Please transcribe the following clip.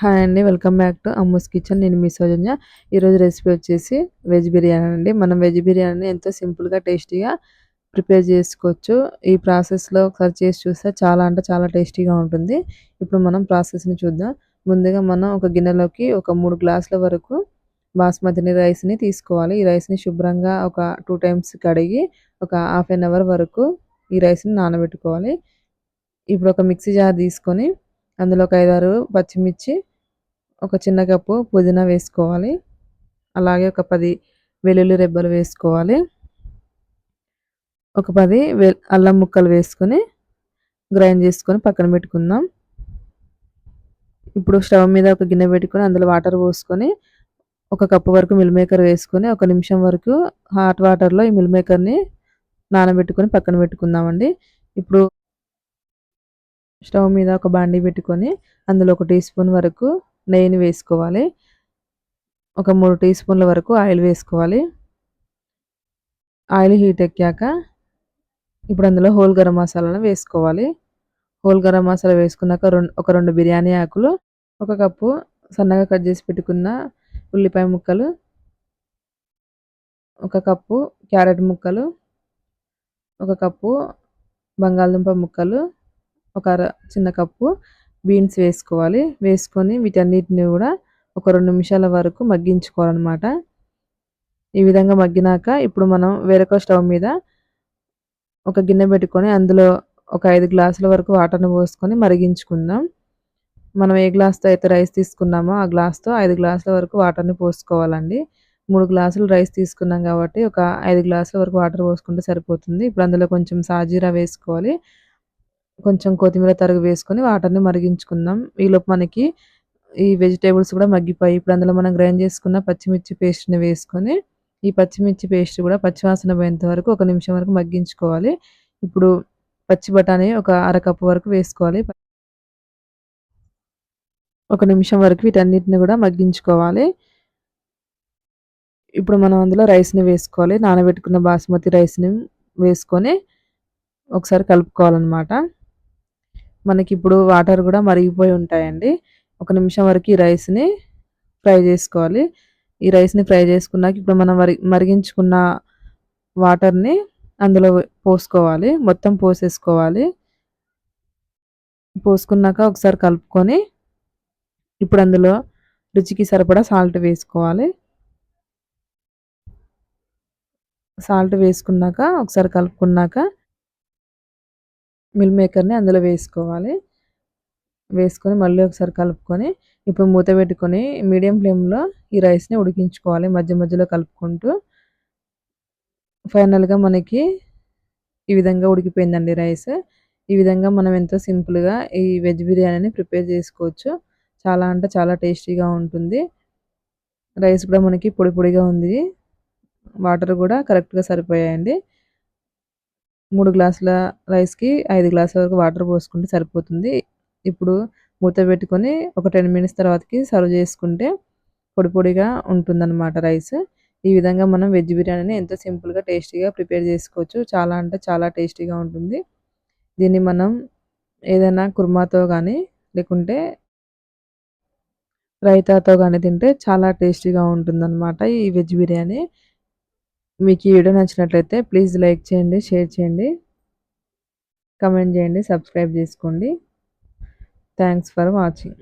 Hi అండి welcome back to Ammu's kitchen నేను మీ సౌజన్య. ఈరోజు రెసిపీ వచ్చేసి వెజ్ బిర్యానీ అండి. మనం వెజ్ బిర్యానీని ఎంతో సింపుల్గా టేస్టీగా ప్రిపేర్ చేసుకోవచ్చు. ఈ ప్రాసెస్లో ఒకసారి చేసి చూస్తే చాలా అంటే చాలా టేస్టీగా ఉంటుంది. ఇప్పుడు మనం ప్రాసెస్ని చూద్దాం. ముందుగా మనం ఒక గిన్నెలోకి ఒక మూడు గ్లాసుల వరకు బాస్మతిని రైస్ని తీసుకోవాలి. ఈ రైస్ని శుభ్రంగా ఒక టూ టైమ్స్ కడిగి ఒక హాఫ్ అన్ అవర్ వరకు ఈ రైస్ని నానబెట్టుకోవాలి. ఇప్పుడు ఒక మిక్సీ జార్ తీసుకొని అందులో ఒక ఐదారు పచ్చిమిర్చి ఒక చిన్న కప్పు పుదీనా వేసుకోవాలి. అలాగే ఒక పది వెల్లుల్లి రెబ్బలు వేసుకోవాలి. ఒక పది అల్లం ముక్కలు వేసుకొని గ్రైండ్ చేసుకొని పక్కన పెట్టుకుందాం. ఇప్పుడు స్టవ్ మీద ఒక గిన్నె పెట్టుకొని అందులో వాటర్ పోసుకొని ఒక కప్పు వరకు మిల్ మేకర్ వేసుకొని ఒక నిమిషం వరకు హాట్ వాటర్లో ఈ మిల్ మేకర్ని నానబెట్టుకొని పక్కన పెట్టుకుందామండి. ఇప్పుడు స్టవ్ మీద ఒక బాండీ పెట్టుకొని అందులో ఒక టీ స్పూన్ వరకు నెయ్యిని వేసుకోవాలి. ఒక మూడు టీ స్పూన్ల వరకు ఆయిల్ వేసుకోవాలి. ఆయిల్ హీట్ ఎక్కాక ఇప్పుడు అందులో హోల్ గరం మసాలాను వేసుకోవాలి. హోల్ గరం మసాలా వేసుకున్నాక రెండు ఒక రెండు బిర్యానీ ఆకులు ఒక కప్పు సన్నగా కట్ చేసి పెట్టుకున్న ఉల్లిపాయ ముక్కలు ఒక కప్పు క్యారెట్ ముక్కలు ఒక కప్పు బంగాళదుంప ముక్కలు ఒక అర చిన్న కప్పు బీన్స్ వేసుకోవాలి. వేసుకొని వీటన్నిటిని కూడా ఒక రెండు నిమిషాల వరకు మగ్గించుకోవాలన్నమాట. ఈ విధంగా మగ్గినాక ఇప్పుడు మనం వేరొక స్టవ్ మీద ఒక గిన్నె పెట్టుకొని అందులో ఒక ఐదు గ్లాసుల వరకు వాటర్ని పోసుకొని మరిగించుకుందాం. మనం ఏ గ్లాస్తో అయితే రైస్ తీసుకున్నామో ఆ గ్లాస్తో ఐదు గ్లాసుల వరకు వాటర్ని పోసుకోవాలండి. మూడు గ్లాసులు రైస్ తీసుకున్నాం కాబట్టి ఒక ఐదు గ్లాసుల వరకు వాటర్ పోసుకుంటే సరిపోతుంది. ఇప్పుడు అందులో కొంచెం సాజీరా వేసుకోవాలి. కొంచెం కొత్తిమీర తరుగు వేసుకొని వాటర్ని మరిగించుకుందాం. ఈలోపు మనకి ఈ వెజిటేబుల్స్ కూడా మగ్గిపోయి ఇప్పుడు అందులో మనం గ్రైండ్ చేసుకున్న పచ్చిమిర్చి పేస్ట్ని వేసుకొని ఈ పచ్చిమిర్చి పేస్ట్ కూడా పచ్చివాసన పోయేంత వరకు ఒక నిమిషం వరకు మగ్గించుకోవాలి. ఇప్పుడు పచ్చి బఠానీ ఒక అరకప్పు వరకు వేసుకోవాలి. ఒక నిమిషం వరకు వీటన్నిటిని కూడా మగ్గించుకోవాలి. ఇప్పుడు మనం అందులో రైస్ని వేసుకోవాలి. నానబెట్టుకున్న బాస్మతి రైస్ని వేసుకొని ఒకసారి కలుపుకోవాలన్నమాట. మనకి ఇప్పుడు వాటర్ కూడా మరిగిపోయి ఉంటాయండి. ఒక నిమిషం వరకు ఈ రైస్ని ఫ్రై చేసుకోవాలి. ఈ రైస్ని ఫ్రై చేసుకున్నాక ఇప్పుడు మనం మరి మరిగించుకున్న వాటర్ని అందులో పోసుకోవాలి. మొత్తం పోసేసుకోవాలి. పోసుకున్నాక ఒకసారి కలుపుకొని ఇప్పుడు అందులో రుచికి సరిపడా సాల్ట్ వేసుకోవాలి. సాల్ట్ వేసుకున్నాక ఒకసారి కలుపుకున్నాక మిల్ మేకర్ని అందులో వేసుకోవాలి. వేసుకొని మళ్ళీ ఒకసారి కలుపుకొని ఇప్పుడు మూత పెట్టుకొని మీడియం ఫ్లేమ్లో ఈ రైస్ని ఉడికించుకోవాలి. మధ్య మధ్యలో కలుపుకుంటూ ఫైనల్గా మనకి ఈ విధంగా ఉడికిపోయిందండి రైస్. ఈ విధంగా మనం ఎంతో సింపుల్గా ఈ వెజ్ బిర్యానీని ప్రిపేర్ చేసుకోవచ్చు. చాలా అంటే చాలా టేస్టీగా ఉంటుంది. రైస్ కూడా మనకి పొడి పొడిగా ఉంది. వాటర్ కూడా కరెక్ట్గా సరిపోయాయండి. మూడు గ్లాసుల రైస్కి ఐదు గ్లాసుల వరకు వాటర్ పోసుకుంటే సరిపోతుంది. ఇప్పుడు మూత పెట్టుకొని ఒక టెన్ మినిట్స్ తర్వాతకి సర్వ్ చేసుకుంటే పొడి పొడిగా ఉంటుందన్నమాట రైస్. ఈ విధంగా మనం వెజ్ బిర్యానీని ఎంతో సింపుల్గా టేస్టీగా ప్రిపేర్ చేసుకోవచ్చు. చాలా అంటే చాలా టేస్టీగా ఉంటుంది. దీన్ని మనం ఏదైనా కుర్మాతో కానీ లేకుంటే రైతాతో కానీ తింటే చాలా టేస్టీగా ఉంటుందన్నమాట ఈ వెజ్ బిర్యానీ. మీకు ఈ వీడియో నచ్చినట్లయితే ప్లీజ్ లైక్ చేయండి షేర్ చేయండి కమెంట్ చేయండి సబ్స్క్రైబ్ చేసుకోండి. Thanks for watching